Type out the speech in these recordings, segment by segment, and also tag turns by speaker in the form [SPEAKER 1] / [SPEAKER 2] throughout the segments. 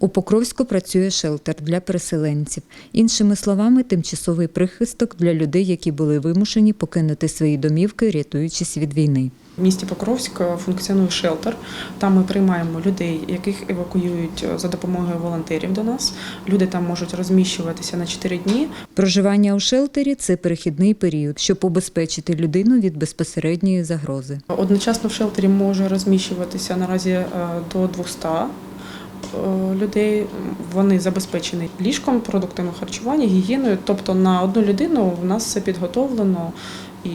[SPEAKER 1] У Покровську працює шелтер для переселенців. Іншими словами, тимчасовий прихисток для людей, які були вимушені покинути свої домівки, рятуючись від війни.
[SPEAKER 2] В місті Покровськ функціонує шелтер. Там ми приймаємо людей, яких евакуюють за допомогою волонтерів до нас. Люди там можуть розміщуватися на 4 дні.
[SPEAKER 1] Проживання у шелтері це перехідний період, щоб убезпечити людину від безпосередньої загрози.
[SPEAKER 2] Одночасно в шелтері може розміщуватися наразі е, до 200 е, людей. Вони забезпечені ліжком, продуктами харчування, гігієною. Тобто на одну людину в нас все підготовлено і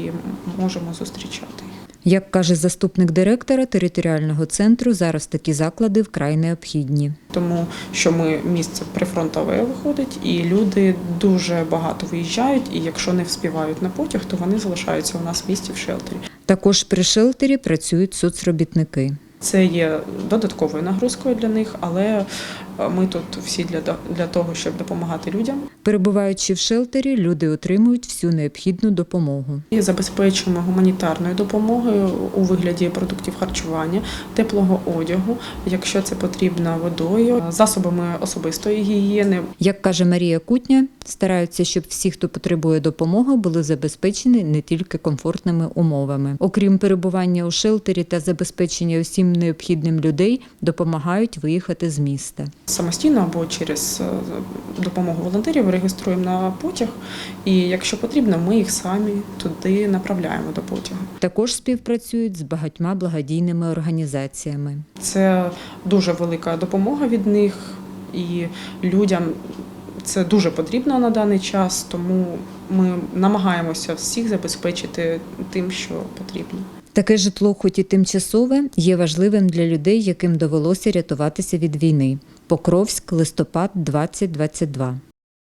[SPEAKER 2] можемо зустрічати їх.
[SPEAKER 1] Як каже заступник директора територіального центру, зараз такі заклади вкрай необхідні.
[SPEAKER 2] Тому що ми місце прифронтове виходить, і люди дуже багато виїжджають. І якщо не вспівають на потяг, то вони залишаються у нас в місті в шелтері.
[SPEAKER 1] Також при шелтері працюють соцробітники.
[SPEAKER 2] Це є додатковою нагрузкою для них, але е, ми тут всі для, для того, щоб допомагати людям.
[SPEAKER 1] Перебуваючи в шелтері, люди отримують всю необхідну допомогу.
[SPEAKER 2] І забезпечуємо гуманітарною допомогою у вигляді продуктів харчування, теплого одягу, якщо це потрібно водою, засобами особистої гігієни.
[SPEAKER 1] Як каже Марія Кутня, стараються, щоб всі, хто потребує допомоги, були забезпечені не тільки комфортними умовами. Окрім перебування у шелтері та забезпечення усім необхідним людей, допомагають виїхати з міста.
[SPEAKER 2] Самостійно або через е, допомогу волонтерів реєструємо на потяг, і якщо потрібно, ми їх самі туди направляємо до потягу.
[SPEAKER 1] Також співпрацюють з багатьма благодійними організаціями.
[SPEAKER 2] Це дуже велика допомога від них, і людям це дуже потрібно на даний час, тому ми намагаємося всіх забезпечити тим, що потрібно.
[SPEAKER 1] Таке житло, хоч і тимчасове, є важливим для людей, яким довелося рятуватися від війни. Покровськ, листопад 2022.